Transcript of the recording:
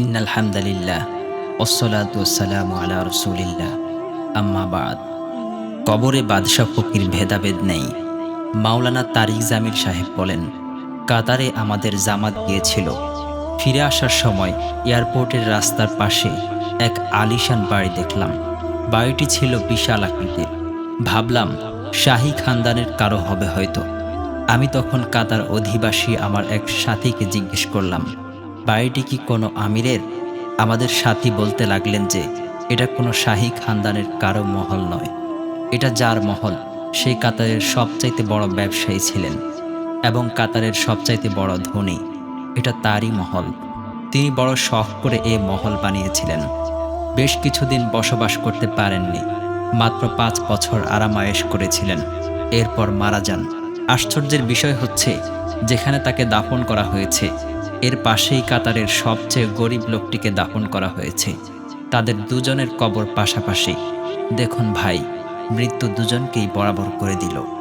ইন্নাল হামদালিল্লাহ ওসলাতু আলা রসুলিল্লাহ। আম্মা কবরে বাদশাহ ফকির ভেদাভেদ নেই। মাওলানা তারিক জামিল সাহেব বলেন, কাতারে আমাদের জামাত গিয়েছিল। ফিরে আসার সময় এয়ারপোর্টের রাস্তার পাশে এক আলিশান বাড়ি দেখলাম। বাড়িটি ছিল বিশাল আকৃতির। ভাবলাম, শাহী খানদানের কারও হবে হয়তো। আমি তখন কাতার অধিবাসী আমার এক সাথীকে জিজ্ঞেস করলাম বাড়িটি কি কোনো আমিরের? আমাদের সাথী বলতে লাগলেন যে, এটা কোনো শাহী খানদানের কারও মহল নয়। এটা যার মহল সেই কাতারের সবচাইতে বড় ব্যবসায়ী ছিলেন এবং কাতারের সবচাইতে বড় ধনী। এটা তারই মহল। তিনি বড় শখ করে এ মহল বানিয়েছিলেন। বেশ কিছুদিন বসবাস করতে পারেননি। মাত্র পাঁচ বছর আরামায়েশ করেছিলেন। এরপর মারা যান। আশ্চর্যের বিষয় হচ্ছে, যেখানে তাকে দাফন করা হয়েছে এর পাশেই কাতারের সবচেয়ে গরিব লোকটিকে দাফন করা হয়েছে। তাদের দুজনের কবর পাশাপাশি। দেখুন ভাই, মৃত্যু দুজনকেই বরাবর করে দিল।